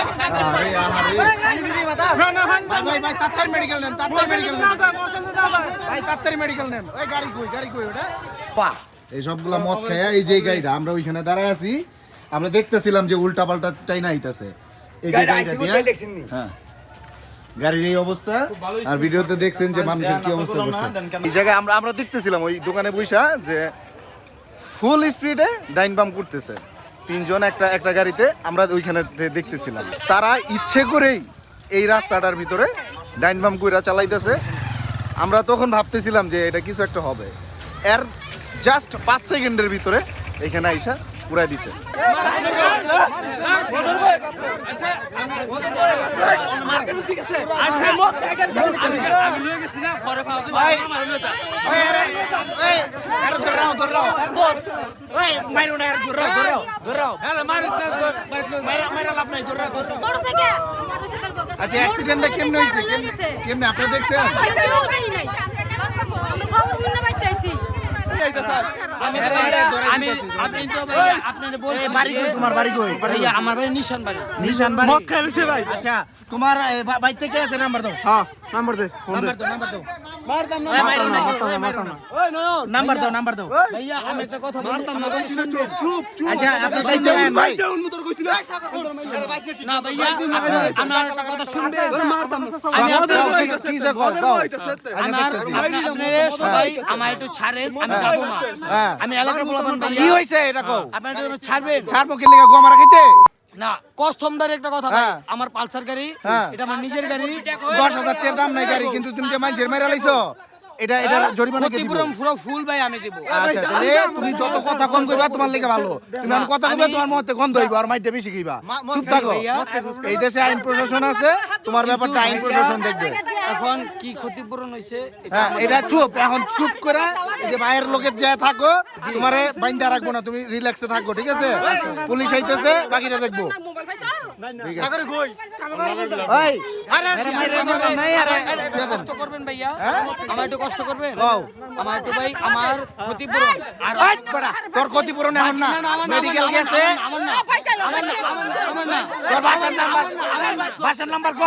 আহারে আহারে ভাই ভাই ভাই মেডিকেল নেন তাড়াতাড়ি মেডিকেল নেন। ভাই তাড়াতাড়ি মেডিকেল নেন। ওই গাড়ি কই গাড়ি কই ওটা? এই সবগুলা মদ খায় এই যে গাড়িটা আমরা ওইখানে দাঁড়ায় আছি। আমরা দেখতেছিলাম যে উল্টা পাল্টা টাইনা আইতাছে। এই যে গাড়িটা দিয়ে হ্যাঁ। গাড়ির এই অবস্থা আর ভিডিওতে দেখছেন যে মানুষের কি অবস্থা করছে। এই জায়গায় আমরা আমরা দেখতেছিলাম ওই দোকানে বইসা যে ফুল স্পিডে ডাইন বাম করতেছে। তিনজন একটা একটা গাড়িতে আমরা ওইখানে দেখতেছিলাম তারা ইচ্ছে করেই এই রাস্তাটার ভিতরে ডাইন বাম কইরা চালাইতেছে আমরা তখন ভাবতেছিলাম যে এটা কিছু একটা হবে এর জাস্ট পাঁচ সেকেন্ডের ভিতরে এখানে আইসা পুরাই দিছে আরে ধরাও ধরাও ওই মাইরো না আরে ধরাও ধরাও ধরাও মাইরা মাইরা লাভ নাই ধরাও ধরাও আচ্ছা অ্যাক্সিডেন্টটা কেমনে হইছে কেমনে কেমনে আপনি দেখছেন আমি আমি আপনি তো ভাইয়া আপনারে বলছি বাড়ি কই? তোমার বাড়ি কই? ভাইয়া আমার বাড়ি নিশান বাড়ি নিশান বাড়ি মদ খাইছে ভাই। আচ্ছা তোমার এ, বা- আছে নাম্বার দাও। হ্যাঁ নাম্বার দে ফোন দে। নাম্বার দাও নাম্বার দাও। মারতাম না না, মারতাম না, মারতাম না। না। নাম্বার দাও নাম্বার দাও। ভাইয়া আমি একটা কথা বলি। চুপ চুপ চুপ। আচ্ছা আপনি যাইতে রাখেন ভাই না। ভাইয়া আপনি- আমার একটা কথা শুনবেন আমি দাও, দাও, আপনার কি- কি যে। আচ্ছা, আমার আপনি- আপনারা সবাই আমার একটু ছাড়েন আমি যাব না। হ্যাঁ। আমি এলাকার বলবেন কি হইছে এটা কও? আপনারা একটু ছাড়বেন? ছাড়বো কি লেগে? গোমারা খাইতে না কষ্টমদার একটা কথা ভাই। হ্যাঁ। আমার পালসার গাড়ি হ্যাঁ। এটা আমার নিজের গাড়ি। দশ হাজার টাকার দাম নাই গাড়ি কিন্তু তুমি যে মানুষের মেরা লাইছো এটা এটা জরিমানা কে দিব? পুরো ফুল ভাই আমি দেবো। আচ্ছা তাহলে তুমি যত কথা কম কইবা তোমার লেগে ভালো। তুমি আমি কথা কইবা তোমার মতে গন্ধ হইবা আর মাইটে বেশি কইবা চুপ থাকো। এই দেশে আইন প্রশাসন আছে তোমার ব্যাপারটা আইন প্রশাসন দেখবে। এখন কি ক্ষতিপূরণ এটা হ্যাঁ এটা চুপ এখন চুপ করে যে ভাইয়ের লোকের যে থাকো তোমারে বাইন্দা রাখব না তুমি রিল্যাক্সে থাকো ঠিক আছে পুলিশ আইতেছে বাকিটা দেখব কষ্ট করবেন ভাইয়া হ্যাঁ? আমার একটু কষ্ট করবেন আমার একটু ভাই আমার ক্ষতিপূরণ আর তোর ক্ষতিপূরণ এখন না মেডিকেল গেছে আমার না আমার না আমার না তোর বাসার নাম্বার বাসার নাম্বার ক